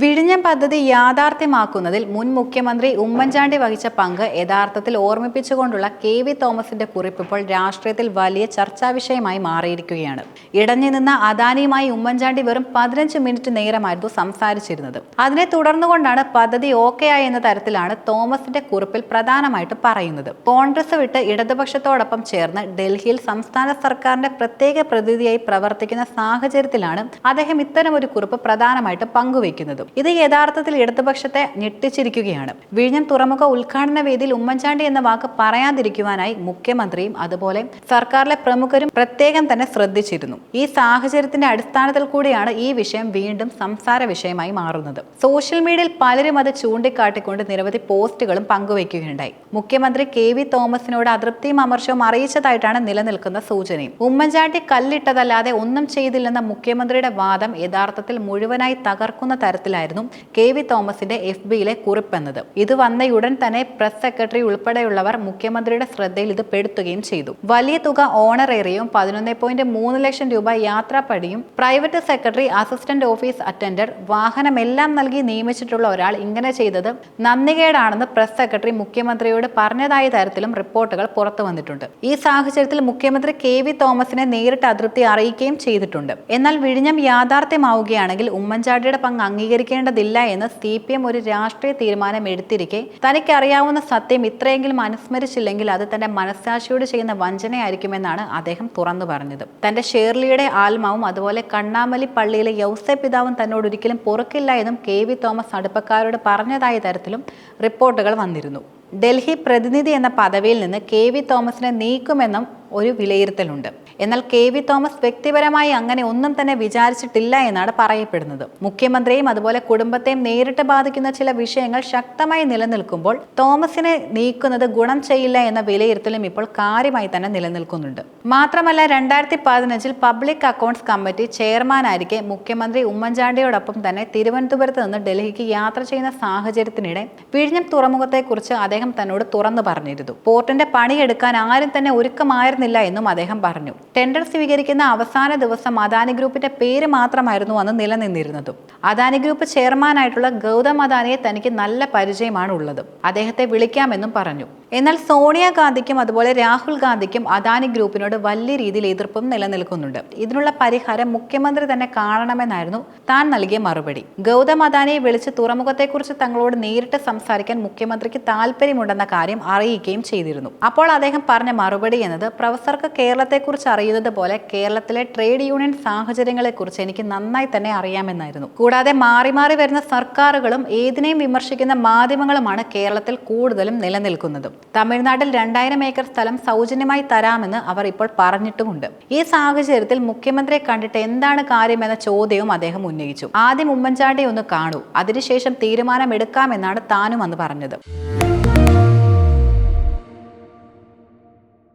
വിഴിഞ്ഞം പദ്ധതി യാഥാർത്ഥ്യമാക്കുന്നതിൽ മുൻ മുഖ്യമന്ത്രി ഉമ്മൻചാണ്ടി വഹിച്ച പങ്ക് യഥാർത്ഥത്തിൽ ഓർമ്മിപ്പിച്ചുകൊണ്ടുള്ള കെ വി തോമസിന്റെ കുറിപ്പ് ഇപ്പോൾ രാഷ്ട്രീയത്തിൽ വലിയ ചർച്ചാ വിഷയമായി മാറിയിരിക്കുകയാണ്. ഇടഞ്ഞു നിന്ന അദാനിയുമായി ഉമ്മൻചാണ്ടി വെറും പതിനഞ്ച് മിനിറ്റ് നേരമായിരുന്നു സംസാരിച്ചിരുന്നത്. അതിനെ തുടർന്നുകൊണ്ടാണ് പദ്ധതി ഓക്കെ ആയി എന്ന തരത്തിലാണ് തോമസിന്റെ കുറിപ്പിൽ പ്രധാനമായിട്ട് പറയുന്നത്. കോൺഗ്രസ് വിട്ട് ഇടതുപക്ഷത്തോടൊപ്പം ചേർന്ന് ഡൽഹിയിൽ സംസ്ഥാന സർക്കാരിന്റെ പ്രത്യേക പ്രതിനിധിയായി പ്രവർത്തിക്കുന്ന സാഹചര്യത്തിലാണ് അദ്ദേഹം ഇത്തരമൊരു കുറിപ്പ് പ്രധാനമായിട്ട് പങ്കുവയ്ക്കുന്നത്. ഇത് യഥാർത്ഥത്തിൽ ഇടതുപക്ഷത്തെ ഞെട്ടിച്ചിരിക്കുകയാണ്. വിഴിഞ്ഞം തുറമുഖ ഉദ്ഘാടന വേദിയിൽ ഉമ്മൻചാണ്ടി എന്ന വാക്ക് പറയാതിരിക്കുവാനായി മുഖ്യമന്ത്രിയും അതുപോലെ സർക്കാരിലെ പ്രമുഖരും പ്രത്യേകം തന്നെ ശ്രദ്ധിച്ചിരുന്നു. ഈ സാഹചര്യത്തിന്റെ അടിസ്ഥാനത്തിൽ കൂടിയാണ് ഈ വിഷയം വീണ്ടും സംസാര വിഷയമായി മാറുന്നത്. സോഷ്യൽ മീഡിയയിൽ പലരും അത് ചൂണ്ടിക്കാട്ടിക്കൊണ്ട് നിരവധി പോസ്റ്റുകളും പങ്കുവയ്ക്കുകയുണ്ടായി. മുഖ്യമന്ത്രി കെ വി തോമസിനോട് അതൃപ്തിയും അമർഷവും അറിയിച്ചതായിട്ടാണ് നിലനിൽക്കുന്ന സൂചനയും. ഉമ്മൻചാണ്ടി കല്ലിട്ടതല്ലാതെ ഒന്നും ചെയ്തില്ലെന്ന മുഖ്യമന്ത്രിയുടെ വാദം യഥാർത്ഥത്തിൽ മുഴുവനായി തകർക്കുന്ന തരത്തിലായിരുന്നു കെ വി തോമസിന്റെ എഫ് ബിയിലെ കുറിപ്പെന്നത്. ഇത് വന്നയുടൻ തന്നെ പ്രസ് സെക്രട്ടറി ഉൾപ്പെടെയുള്ളവർ മുഖ്യമന്ത്രിയുടെ ശ്രദ്ധയിൽ ഇത് പെടുത്തുകയും ചെയ്തു. വലിയ തുക ഓണറേറിയും പതിനൊന്ന് പോയിന്റ് മൂന്ന് ലക്ഷം രൂപ യാത്രാപ്പടിയും private secretary assistant office attender വാഹനമെല്ലാം നൽകി നിയമിച്ചിട്ടുള്ള ഒരാൾ ഇങ്ങനെ ചെയ്തത് നന്ദികേടാണെന്ന് പ്രസ് സെക്രട്ടറി മുഖ്യമന്ത്രിയോട് പറഞ്ഞതായ തരത്തിലും റിപ്പോർട്ടുകൾ പുറത്തു വന്നിട്ടുണ്ട്. ഈ സാഹചര്യത്തിൽ മുഖ്യമന്ത്രി കെ വി തോമസിനെ നേരിട്ട് അതൃപ്തി അറിയിക്കുകയും ചെയ്തിട്ടുണ്ട്. എന്നാൽ വിഴിഞ്ഞം യാഥാർത്ഥ്യമാവുകയാണെങ്കിൽ ഉമ്മൻചാണ്ടിയുടെ പങ്ക് അംഗീകരിക്കേണ്ടതില്ല എന്ന് സി പി എം ഒരു രാഷ്ട്രീയ തീരുമാനം എടുത്തിരിക്കെ തനിക്കറിയാവുന്ന സത്യം ഇത്രയെങ്കിലും അനുസ്മരിച്ചില്ലെങ്കിൽ അത് തന്റെ മനസ്സാക്ഷിയോട് ചെയ്യുന്ന വഞ്ചനയായിരിക്കുമെന്നാണ് അദ്ദേഹം തുറന്നു പറഞ്ഞത്. തന്റെ ഷേർലിയുടെ ആത്മാവും അതുപോലെ കണ്ണാമലി പള്ളിയിലെ യൗസെ പിതാവും തന്നോട് ഒരിക്കലും പൊറുക്കില്ല എന്നും കെ വി തോമസ് അടുപ്പക്കാരോട് പറഞ്ഞതായ തരത്തിലും റിപ്പോർട്ടുകൾ വന്നിരുന്നു. ഡൽഹി പ്രതിനിധി എന്ന പദവിയിൽ നിന്ന് കെ വി തോമസിനെ നീക്കുമെന്നും ഒരു വിലയിരുത്തലുണ്ട്. എന്നാൽ കെ വി തോമസ് വ്യക്തിപരമായി അങ്ങനെ ഒന്നും തന്നെ വിചാരിച്ചിട്ടില്ല എന്നാണ് പറയപ്പെടുന്നത്. മുഖ്യമന്ത്രിയും അതുപോലെ കുടുംബത്തെയും നേരിട്ട് ബാധിക്കുന്ന ചില വിഷയങ്ങൾ ശക്തമായി നിലനിൽക്കുമ്പോൾ തോമസിനെ നീക്കുന്നത് ഗുണം ചെയ്യില്ല എന്ന വിലയിരുത്തലും ഇപ്പോൾ കാര്യമായി തന്നെ നിലനിൽക്കുന്നുണ്ട്. മാത്രമല്ല രണ്ടായിരത്തി പതിനഞ്ചിൽ പബ്ലിക് അക്കൗണ്ട്സ് കമ്മിറ്റി ചെയർമാനായിരിക്കെ മുഖ്യമന്ത്രി ഉമ്മൻചാണ്ടിയോടൊപ്പം തന്നെ തിരുവനന്തപുരത്ത് നിന്ന് ഡൽഹിക്ക് യാത്ര ചെയ്യുന്ന സാഹചര്യത്തിനിടെ വിഴിഞ്ഞം തുറമുഖത്തെക്കുറിച്ച് അദ്ദേഹം തന്നോട് തുറന്നു പറഞ്ഞിരുന്നു. പോർട്ടിന്റെ പണിയെടുക്കാൻ ആരും തന്നെ ഒരുക്കമായിരുന്നില്ല എന്നും അദ്ദേഹം പറഞ്ഞു. ടെൻഡർ സ്വീകരിക്കുന്ന അവസാന ദിവസം അദാനി ഗ്രൂപ്പിന്റെ പേര് മാത്രമായിരുന്നു അന്ന് നിലനിന്നിരുന്നതും. അദാനി ഗ്രൂപ്പ് ചെയർമാനായിട്ടുള്ള ഗൗതം അദാനിയെ തനിക്ക് നല്ല പരിചയമാണ് ഉള്ളത് അദ്ദേഹത്തെ വിളിക്കാമെന്നും പറഞ്ഞു. എന്നാൽ സോണിയാഗാന്ധിക്കും അതുപോലെ രാഹുൽ ഗാന്ധിക്കും അദാനി ഗ്രൂപ്പിനോട് വലിയ രീതിയിൽ എതിർപ്പും നിലനിൽക്കുന്നുണ്ട്. ഇതിനുള്ള പരിഹാരം മുഖ്യമന്ത്രി തന്നെ കാണണമെന്നായിരുന്നു താൻ നൽകിയ മറുപടി. ഗൗതം അദാനിയെ വിളിച്ച് തുറമുഖത്തെക്കുറിച്ച് തങ്ങളോട് നേരിട്ട് സംസാരിക്കാൻ മുഖ്യമന്ത്രിക്ക് താല്പര്യമുണ്ടെന്ന കാര്യം അറിയിക്കുകയും ചെയ്തിരുന്നു. അപ്പോൾ അദ്ദേഹം പറഞ്ഞ മറുപടി എന്നത് പ്രൊഫസർക്ക് കേരളത്തെക്കുറിച്ച് അറിയുന്നത് പോലെ കേരളത്തിലെ ട്രേഡ് യൂണിയൻ സാഹചര്യങ്ങളെക്കുറിച്ച് എനിക്ക് നന്നായി തന്നെ അറിയാമെന്നായിരുന്നു. കൂടാതെ മാറി മാറി വരുന്ന സർക്കാരുകളും ഏതിനെയും വിമർശിക്കുന്ന മാധ്യമങ്ങളുമാണ് കേരളത്തിൽ കൂടുതലും നിലനിൽക്കുന്നതും. തമിഴ്നാട്ടിൽ രണ്ടായിരം ഏക്കർ സ്ഥലം സൗജന്യമായി തരാമെന്ന് അവർ ഇപ്പോൾ പറഞ്ഞിട്ടുമുണ്ട്. ഈ സാഹചര്യത്തിൽ മുഖ്യമന്ത്രിയെ കണ്ടിട്ട് എന്താണ് കാര്യമെന്ന ചോദ്യവും അദ്ദേഹം ഉന്നയിച്ചു. ആദ്യം ഉമ്മൻചാണ്ടി ഒന്ന് കാണൂ. അതിനുശേഷം തീരുമാനമെടുക്കാമെന്നാണ് താനും അന്ന് പറഞ്ഞത്.